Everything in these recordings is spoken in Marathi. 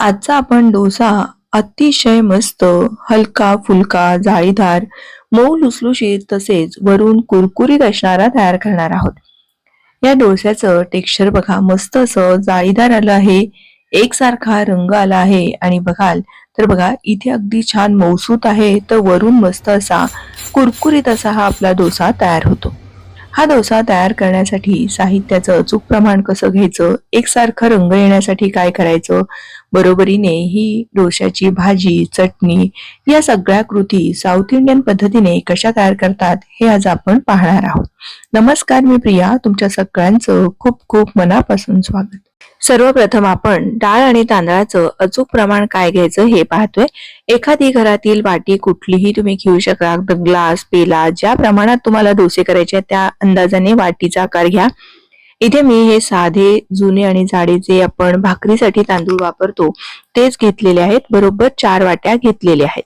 आजचा आपण डोसा अतिशय मस्त हलका फुलका जाळीदार मऊ लुसलुशीत तसेच वरून कुरकुरीत असणारा तयार करणार आहोत. या डोस्याचं टेक्स्चर बघा मस्त असं जाळीदार आलं आहे एकसारखा रंग आला आहे आणि बघाल तर बघा इथे अगदी छान मौसूत आहे तर वरून मस्त असा कुरकुरीत असा हा आपला डोसा तयार होतो. हा डोसा तयार करण्यासाठी साहित्याचं अचूक प्रमाण कसं घ्यायचं? एकसारखं रंग येण्यासाठी काय करायचं? बरोबरीने ही डोश्याची भाजी चटणी या सगळ्या कृती साऊथ इंडियन पद्धतीने कशा तयार करतात हे आज आपण पाहणार आहोत. नमस्कार मी प्रिया तुमच्या सगळ्यांचं खूप खूप मनापासून स्वागत. सर्वप्रथम आपण डाळ आणि तांदळाचं अचूक प्रमाण काय घ्यायचं हे पाहतोय. एखादी घरातील वाटी कुठलीही तुम्ही घेऊ शकता. ग्लास पेला ज्या प्रमाणात तुम्हाला डोसे करायचे त्या अंदाजाने वाटीचा आकार घ्या. इथे मी हे साधे जुने आणि जाडे जे आपण भाकरीसाठी तांदूळ वापरतो तेच घेतलेले आहेत. बरोबर चार वाट्या घेतलेल्या आहेत.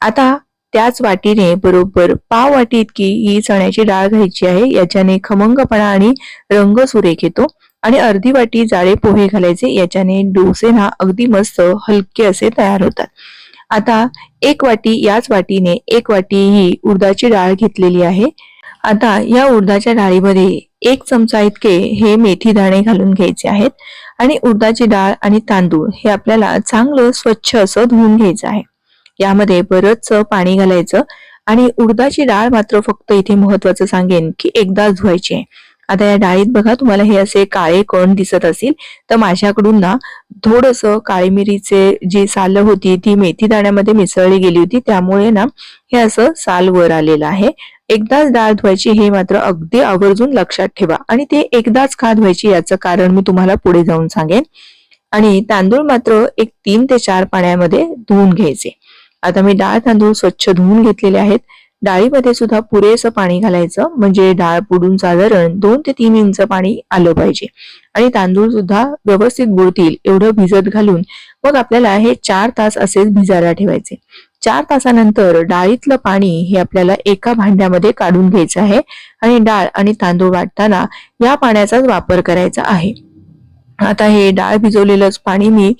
आता त्याच वाटीने बरोबर पाव वाटी इतकी ही चण्याची डाळ घ्यायची आहे. याच्याने खमंगपणा आणि रंग सुरेख येतो. आणि अर्धी वाटी जाळे पोहे घालायचे. याच्याने डोसे ना अगदी मस्त हलके असे तयार होतात. आता एक वाटी याच वाटीने एक वाटी ही उडदाची डाळ घेतलेली आहे. आता या उडदाच्या डाळीमध्ये एक चमचा इतके हे मेथी दाणे घालून घ्यायचे आहेत. आणि उडदाची डाळ आणि तांदूळ हे आपल्याला चांगलं स्वच्छ असं धुवून घ्यायचं आहे. यामध्ये बरंच पाणी घालायचं. आणि उडदाची डाळ मात्र फक्त इथे महत्वाचं सांगेन की एकदाच धुवायची आहे. आता या डाळीत बघा तुम्हाला हे असे काळे कण दिसत असतील तर माझ्याकडून ना थोडस काळी मिरीचे जी साल होती ती मेथी दाण्यामध्ये मिसळली गेली होती. त्यामुळे ना हे असं साल वर आलेलं आहे. एकदाच डाळ धुवायची हे मात्र अगदी आवर्जून लक्षात ठेवा. आणि ते एकदाच का धुवायची याचं कारण मी तुम्हाला पुढे जाऊन सांगेन. आणि तांदूळ मात्र एक तीन ते चार पाण्यामध्ये धुवून घ्यायचे. आता मी डाळ तांदूळ स्वच्छ धुवून घेतलेले आहेत. डाळीमध्ये सुद्धा पुरेसं पाणी घालायचं. म्हणजे डाळ बुडून साधारण दोन ते तीन इंच पाणी आलं पाहिजे. आणि तांदूळ सुद्धा व्यवस्थित बुडतील एवढं भिजत घालून. मग आपल्याला हे चार तास असेच भिजायला ठेवायचे. चार तासानंतर डाळीतलं पाणी हे आपल्याला एका भांड्यामध्ये काढून घ्यायचं आहे. आणि डाळ आणि तांदूळ वाटताना या पाण्याचाच वापर करायचा आहे. आता हे डाळ भिजवलेलंच पाणी मी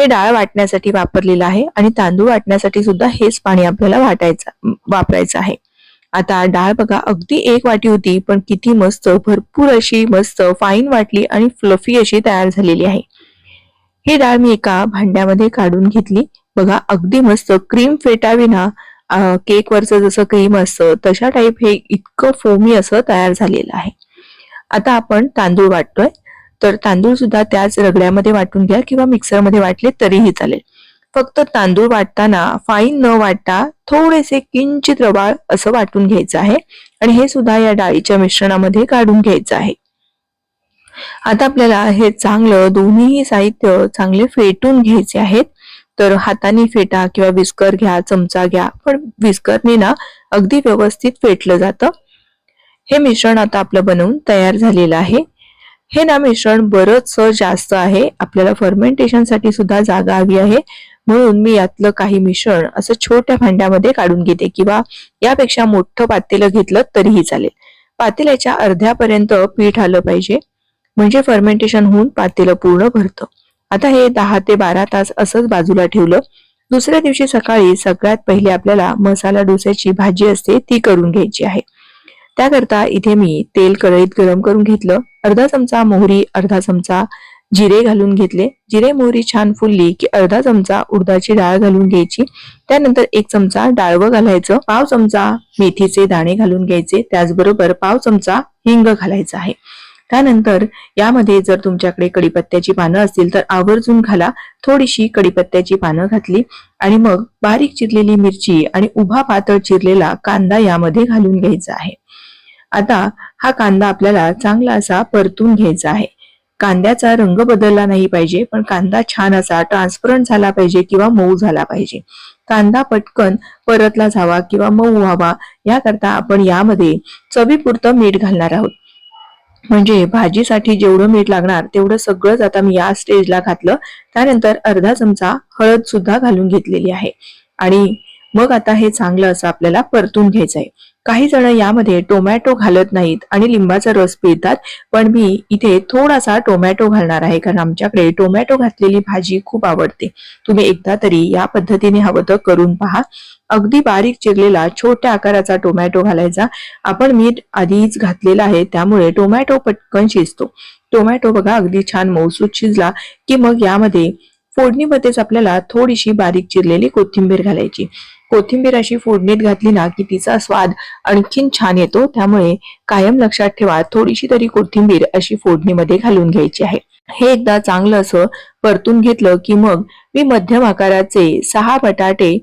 हे डाळ वाटण्यासाठी वापरलेलं आहे आणि तांदूळ वाटण्यासाठी सुद्धा हेच पाणी आपल्याला वाटायचं वापरायचं आहे. आता डाळ बघा अगदी एक वाटी होती पण किती मस्त भरपूर अशी मस्त फाईन वाटली आणि फ्लफी अशी तयार झालेली आहे. ही डाळ मी एका भांड्यामध्ये काढून घेतली. बघा अगदी मस्त क्रीम फेटाविना केक वरचं जसं क्रीम असतं तशा टाईप हे इतकं फोमी असं तयार झालेलं आहे. आता आपण तांदूळ वाटतोय. तर तांदूळ सुद्धा त्याच रगड्यामध्ये वाटून घ्या किंवा मिक्सरमध्ये वाटले तरीही चालेल. फक्त तांदूळ वाटताना फाईन न वाटता थोडेसे किंचित रवाळ असं वाटून घ्यायचं आहे आणि हे सुद्धा या डाळीच्या मिश्रणामध्ये काढून घ्यायचं आहे. आता आपल्याला हे चांगलं दोन्हीही साहित्य चांगले फेटून घ्यायचे आहेत. तर हाताने फेटा किंवा विस्कर घ्या चमचा घ्या पण विस्करने ना अगदी व्यवस्थित फेटलं जातं. हे मिश्रण आता आपलं बनवून तयार झालेलं आहे. हे ना मिश्रण बरंच जास्त आहे. आपल्याला फर्मेंटेशनसाठी सुद्धा जागा हवी आहे. म्हणून मी यातलं काही मिश्रण असं छोट्या भांड्यामध्ये काढून घेते किंवा यापेक्षा मोठं पातेलं घेतलं तरीही चालेल. पातेल्याच्या अर्ध्यापर्यंत पीठ आलं पाहिजे. म्हणजे फर्मेंटेशन होऊन पातेलं पूर्ण भरतं. आता हे दहा ते बारा तास असंच बाजूला ठेवलं. दुसऱ्या दिवशी सकाळी सगळ्यात पहिले आपल्याला मसाला डोस्याची भाजी असते ती करून घ्यायची आहे. त्याकरता इथे मी तेल कढईत गरम करून घेतलं. अर्धा चमचा मोहरी अर्धा चमचा जिरे घालून घेतले. जिरे मोहरी छान फुलली की अर्धा चमचा उडदाची डाळ घालून घ्यायची. त्यानंतर एक चमचा डाळवं घालायचं. पाव चमचा मेथीचे दाणे घालून घ्यायचे. त्याचबरोबर पाव चमचा हिंग घालायचा आहे. त्यानंतर यामध्ये जर तुमच्याकडे कडीपत्त्याची पानं असतील तर आवर्जून घाला. थोडीशी कडीपत्त्याची पानं घातली आणि मग बारीक चिरलेली मिरची आणि उभा पातळ चिरलेला कांदा यामध्ये घालून घ्यायचा आहे. आता हा कांदा आपल्याला चांगला असा परतून घ्यायचा आहे. कांद्याचा रंग बदलला नाही पाहिजे पण कांदा छान असा ट्रान्सपरंट झाला पाहिजे किंवा मऊ झाला पाहिजे. कांदा पटकन परतला जावा किंवा मऊ व्हावा याकरता आपण यामध्ये चवीपुरतं मीठ घालणार आहोत. म्हणजे भाजीसाठी जेवढं मीठ लागणार तेवढं सगळंच आता मी या स्टेजला घातलं. त्यानंतर अर्धा चमचा हळद सुद्धा घालून घेतलेली आहे. आणि मग आता हे चांगलं असं आपल्याला परतून घ्यायचं आहे. काही जण यामध्ये टोमॅटो घालत नाहीत आणि लिंबाचा रस पिळतात पण मी इथे थोडासा टोमॅटो घालणार आहे कारण आमच्याकडे टोमॅटो घातलेली भाजी खूप आवडते. तुम्ही एकदा तरी या पद्धतीने हवं तर करून पहा. अगदी बारीक चिरलेला छोट्या आकाराचा टोमॅटो घालायचा. आपण मीठ आधीच घातलेला आहे त्यामुळे टोमॅटो पटकन शिजतो. टोमॅटो बघा अगदी छान मौसूद शिजला की मग यामध्ये फोडणीमध्येच आपल्याला थोडीशी बारीक चिरलेली कोथिंबीर घालायची. कोथिंबीर अशी फोडणीत घातली ना की तिचा स्वाद आणखीन छान येतो. त्यामुळे कायम लक्षात ठेवा थोडीशी तरी कोथिंबीर अशी फोडणीमध्ये घालून घ्यायची आहे. हे एकदा चांगलं असं परतून घेतलं की मग मी मध्यम आकाराचे सहा बटाटे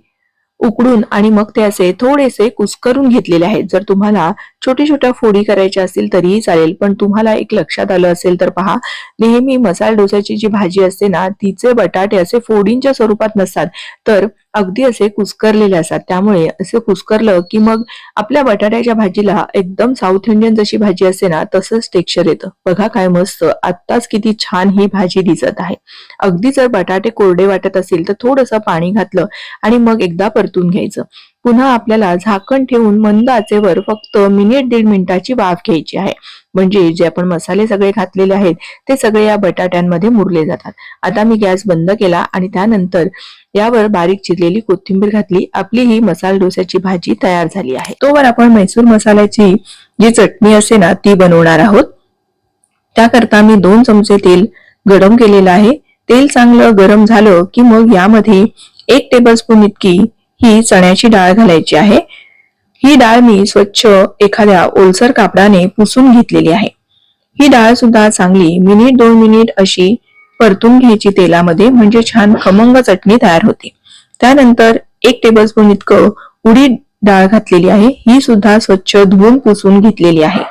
उकडून आणि मग ते असे थोडेसे कुस्करून घेतलेले आहेत. जर तुम्हाला छोट्या छोट्या फोडी करायच्या असतील तरीही चालेल पण तुम्हाला एक लक्षात आलं असेल तर पहा नेहमी मसाला डोसाची जी भाजी असते ना तिचे बटाटे असे फोडींच्या स्वरूपात नसतात. तर अगदी असे कुस्करलेले असतात. त्यामुळे असे कुस्करलं की मग आपल्या बटाट्याच्या भाजीला एकदम साऊथ इंडियन जशी भाजी असते ना तसंच टेक्स्चर येतं. बघा काय मस्त आत्ताच किती छान ही भाजी दिसत आहे. अगदी जर बटाटे कोरडे वाटत असेल तर थोडंसं पाणी घातलं आणि मग एकदा परतून घ्यायचं. पुन्हा आपल्याला झाकण ठेवून मंद आचेवर फक्त मिनिट दीड मिनिटाची वाफ घ्यायची आहे. म्हणजे जे आपण मसाले सगळे घातलेले आहेत ते सगळे या बटाट्यांमध्ये मुरले जातात. आता मी गॅस बंद केला आणि त्यानंतर यावर बारीक चिरलेली कोथिंबीर घातली. आपली ही मसाला डोस्याची भाजी तयार झाली आहे. तोवर आपण मैसूर मसाल्याची जी चटणी असते ना ती बनवणार आहोत. त्याकरता मी दोन चमचे तेल गरम केलेलं आहे. तेल चांगलं गरम झालं की मग यामध्ये एक टेबलस्पून इतकी ही चण्याची डाळ घालायची आहे. ही डाळ मी स्वच्छ एखाद्या ओलसर कापडाने पुसून घेतलेली आहे. ही डाळ सुद्धा चांगली मिनिट दोन मिनिट अशी परतून घ्यायची तेलामध्ये म्हणजे छान खमंग चटणी तयार होते. त्यानंतर एक टेबलस्पून इतकं उडीद डाळ घातलेली आहे. ही सुद्धा स्वच्छ धुवून पुसून घेतलेली आहे.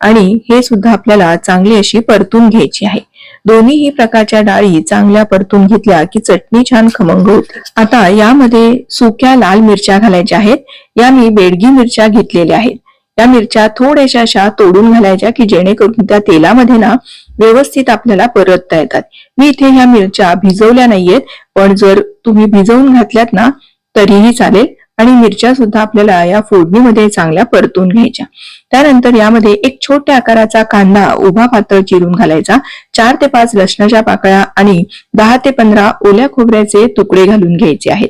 आणि हे सुद्धा आपल्याला चांगली अशी परतून घ्यायची आहे. दोन्हीही प्रकारच्या डाळी चांगल्या परतून घेतल्या की चटणी छान खमंग होते. आता यामध्ये सुक्या लाल मिरच्या घालायच्या आहेत. या मी बेडगी मिरच्या घेतलेल्या आहेत. या मिरच्या थोड्याशा अशा तोडून घालायच्या की जेणेकरून त्या तेलामध्ये ना व्यवस्थित आपल्याला परतता येतात. मी इथे ह्या मिरच्या भिजवल्या नाहीयेत पण जर तुम्ही भिजवून घातल्यात ना तरीही चालेल. आणि मिरच्या सुद्धा आपल्याला या फोडणीमध्ये चांगल्या परतून घ्यायच्या. त्यानंतर यामध्ये एक छोट्या आकाराचा कांदा उभा पातळ चिरून घालायचा. चार ते पाच लसणाच्या पाकळ्या आणि दहा ते पंधरा ओल्या खोबऱ्याचे तुकडे घालून घ्यायचे आहेत.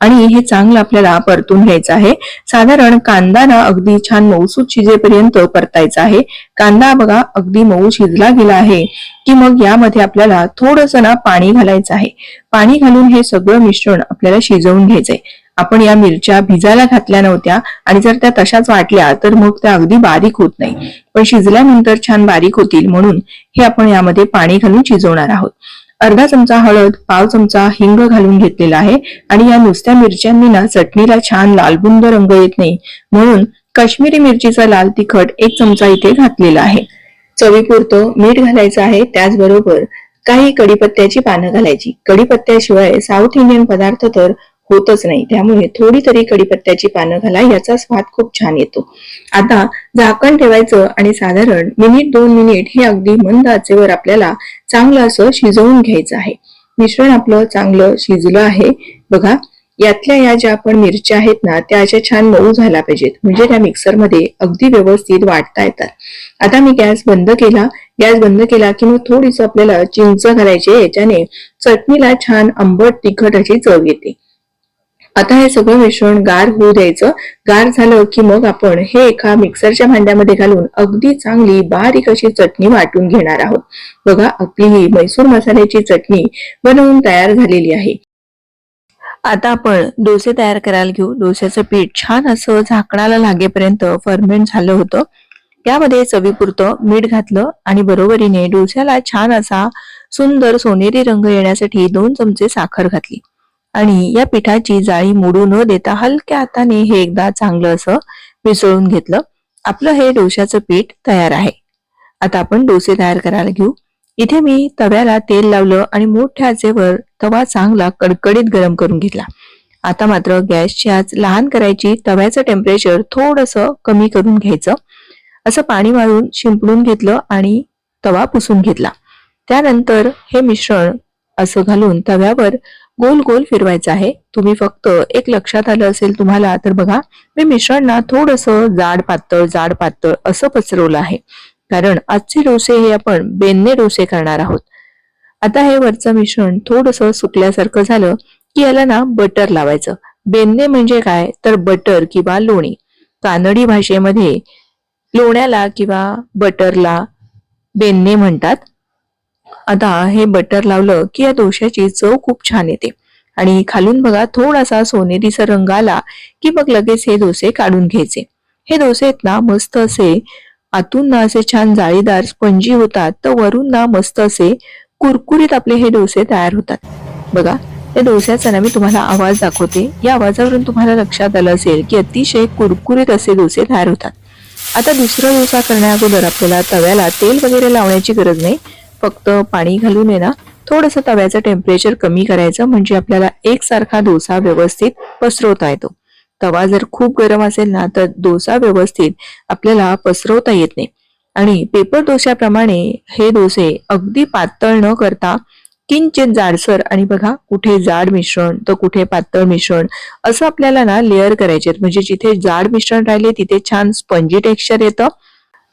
आणि हे चांगलं आपल्याला परतून घ्यायचं आहे. साधारण कांदा ना अगदी छान मऊसूत शिजेपर्यंत परतायचा आहे. कांदा बघा अगदी मऊ शिजला गेला आहे की मग यामध्ये आपल्याला थोडस ना पाणी घालायचं आहे. पाणी घालून हे सगळं मिश्रण आपल्याला शिजवून घ्यायचंय. आपण या मिरच्या भिजायला घातल्या नव्हत्या आणि जर त्या तशाच वाटल्या तर मग त्या अगदी बारीक होत नाही. पण शिजल्यानंतर छान बारीक होतील म्हणून हे आपण यामध्ये पाणी घालून शिजवणार आहोत. अर्धा चमचा हळद पाव चमचा हिंग घालून घेतलेला आहे आणि या नुसत्या मिरच्यांनी ना चटणीला छान लालबुंद रंग येत नाही. म्हणून काश्मीरी मिरचीचा लाल तिखट एक चमचा इथे घातलेला आहे. चवीपुरतं मीठ घालायचं आहे त्याचबरोबर काही कडीपत्त्याची पानं घालायची. कडीपत्त्याशिवाय साऊथ इंडियन पदार्थ तर होतच नाही. त्यामुळे थोडी तरी कडीपत्त्याची पानं घाला याचा स्वाद खूप छान येतो. आता झाकण ठेवायचं आणि साधारण मिनिट दोन मिनिट हे अगदी मंद आचेवर आपल्याला चांगलं असं शिजवून घ्यायचं आहे. मिश्रण आपलं चांगलं शिजलं आहे. बघा यातल्या या ज्या आपण मिरच्या आहेत ना त्या अशा छान मऊ झाल्या पाहिजेत. म्हणजे त्या मिक्सरमध्ये अगदी व्यवस्थित वाटता येतात. आता मी गॅस बंद केला. गॅस बंद केला की मग थोडीस आपल्याला चिंच घालायची याच्याने चटणीला छान आंबट तिखट अशी चव येते. आता हे सगळं मिश्रण गार होऊ द्यायचं. गार झालं की मग आपण हे एका मिक्सरच्या भांड्यामध्ये घालून अगदी चांगली बारीक अशी चटणी वाटून घेणार आहोत. बघा आपली ही मैसूर मसाल्याची चटणी बनवून तयार झालेली आहे. आता आपण डोसे तयार करायला घेऊ. डोस्याचं पीठ छान असं झाकणाला लागेपर्यंत फर्मेंट झालं होतं. त्यामध्ये चवीपुरतं मीठ घातलं आणि बरोबरीने डोस्याला छान असा सुंदर सोनेरी रंग येण्यासाठी दोन चमचे साखर घातली. आणि या पिठाची जाळी मोडू न देता हलक्या हाताने हे एकदा चांगलं असं मिसळून घेतलं. आपलं हे डोश्याचं पीठ तयार आहे. आता आपण डोसे तयार करायला घेऊ. इथे मी तव्याला तेल लावलं आणि मोठ्या आचेवर तवा चांगला कडकडीत गरम करून घेतला. आता मात्र गॅसची आज लहान करायची तव्याचं टेम्परेचर थोडस कमी करून घ्यायचं. असं पाणी मारून शिंपडून घेतलं आणि तवा पुसून घेतला. त्यानंतर हे मिश्रण असं घालून तव्यावर गोल गोल फिरवायचा आहे. तुम्ही फक्त एक लक्षात आलं असेल तुम्हाला तर बघा मी मिश्रण ना थोडंसं जाड पातळ जाड पातळ असं पसरवलं आहे. कारण आजचे डोसे हे आपण बेनने डोसे करणार आहोत. आता हे वरचं मिश्रण थोडंसं सुकल्यासारखं झालं की याला ना बटर लावायचं. बेनने म्हणजे काय? तर बटर किंवा लोणी. कानडी भाषेमध्ये लोण्याला किंवा बटरला बेनने म्हणतात. आता हे बटर लावलं की या डोश्याची चव खूप छान येते. आणि खालून बघा थोडासा सोनेरीचा रंग आला की मग लगेच हे डोसे काढून घ्यायचे. हे डोसे आहेत ना मस्त असे आतून ना असे छान जाळीदार स्पंजी होतात तर वरून ना मस्त असे कुरकुरीत आपले हे डोसे तयार होतात. बघा या डोस्याचा ना मी तुम्हाला आवाज दाखवते. या आवाजावरून तुम्हाला लक्षात आलं असेल की अतिशय कुरकुरीत असे डोसे तयार होतात. आता दुसरा डोसा करण्या अगोदर आपल्याला तव्याला तेल वगैरे लावण्याची गरज नाही. फक्त पाणी घालून आहे ना थोडंसं तव्याचं टेम्परेचर कमी करायचं म्हणजे आपल्याला एकसारखा डोसा व्यवस्थित पसरवता येतो. तवा जर खूप गरम असेल ना तर डोसा व्यवस्थित आपल्याला पसरवता येत नाही. आणि पेपर डोश्याप्रमाणे हे डोसे अगदी पातळ न करता किंचित जाडसर आणि बघा कुठे जाड मिश्रण तर कुठे पातळ मिश्रण असं आपल्याला ना लेअर करायचे म्हणजे जिथे जाड मिश्रण राहिले तिथे छान स्पंजी टेक्स्चर येतं.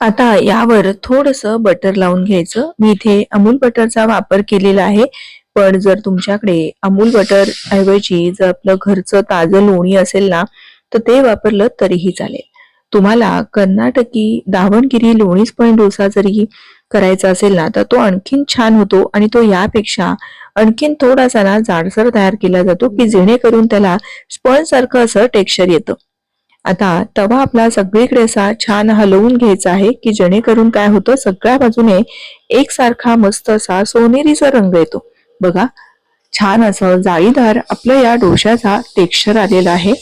आता यावर थोडस बटर लावून घ्यायचं. मी इथे अमूल बटरचा वापर केलेला आहे. पण जर तुमच्याकडे अमूल बटर ऐवजी जर आपलं घरचं ताजं लोणी असेल ना तर ते वापरलं तरीही चालेल. तुम्हाला कर्नाटकी दावणगिरी लोणीस पण डोसा जरी करायचा असेल ना तर तो आणखीन छान होतो आणि तो यापेक्षा आणखीन थोडासा ना जाडसर तयार केला जातो की जेणेकरून त्याला स्पंज सारखं असं टेक्स्चर येतं. आता तवा आपला सगळीकडे असा छान हलवून घ्यायचा आहे की जेणेकरून काय होतं सगळ्या बाजूने एकसारखा मस्त असा सोनेरीचा रंग येतो. बघा छान असं जाळीदार आपलं या डोश्याचा टेक्स्चर आलेला आहे.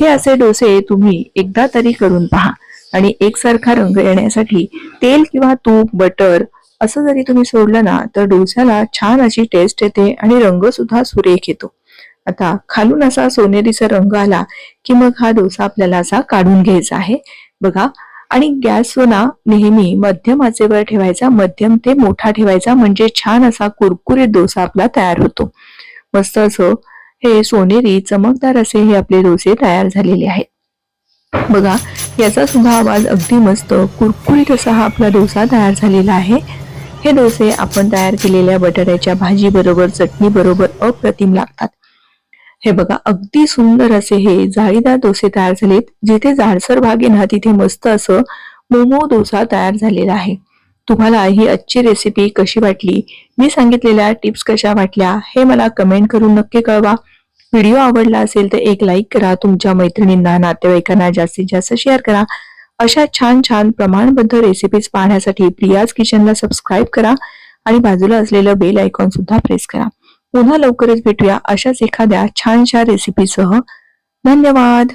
हे असे डोसे तुम्ही एकदा तरी करून पहा आणि एकसारखा रंग येण्यासाठी तेल किंवा तूप बटर असं जरी तुम्ही सोडलं ना तर डोस्याला छान अशी टेस्ट येते आणि रंग सुद्धा सुरेख येतो. आता खालून असा सोनेरीचा रंग आला की मग हा डोसा आपल्याला असा काढून घ्यायचा आहे. बघा आणि गॅस ना नेहमी मध्यम आचेवर ठेवायचा मध्यम ते मोठा ठेवायचा म्हणजे छान असा कुरकुरीत डोसा आपला तयार होतो. मस्त असं हे सोनेरी चमकदार असे हे आपले डोसे तयार झालेले आहेत. बघा याचा सुद्धा आवाज अगदी मस्त कुरकुरीत असा हा आपला डोसा तयार झालेला आहे. हे डोसे आपण तयार केलेल्या बटाट्याच्या भाजी बरोबर चटणी बरोबर अप्रतिम लागतात. हे बघा अगदी सुंदर असे हे जाळीदार डोसे तयार झालेत जिथे जाडसर भाग आहे ना तिथे मस्त असं मोमो डोसा तयार झालेला आहे. तुम्हाला ही आजची रेसिपी कशी वाटली? मी सांगितलेल्या टिप्स कशा वाटल्या हे मला कमेंट करून नक्की कळवा. व्हिडिओ आवडला असेल तर एक लाईक करा तुमच्या मैत्रिणींना नातेवाईकांना जास्तीत जास्त शेअर करा. अशा छान छान प्रमाणबद्ध रेसिपीज पाहण्यासाठी प्रियाज किचनला सबस्क्राईब करा आणि बाजूला असलेलं बेल आयकॉन सुद्धा प्रेस करा. पुन्हा लवकरच भेटूया अशाच एखाद्या छानशा रेसिपीसह धन्यवाद.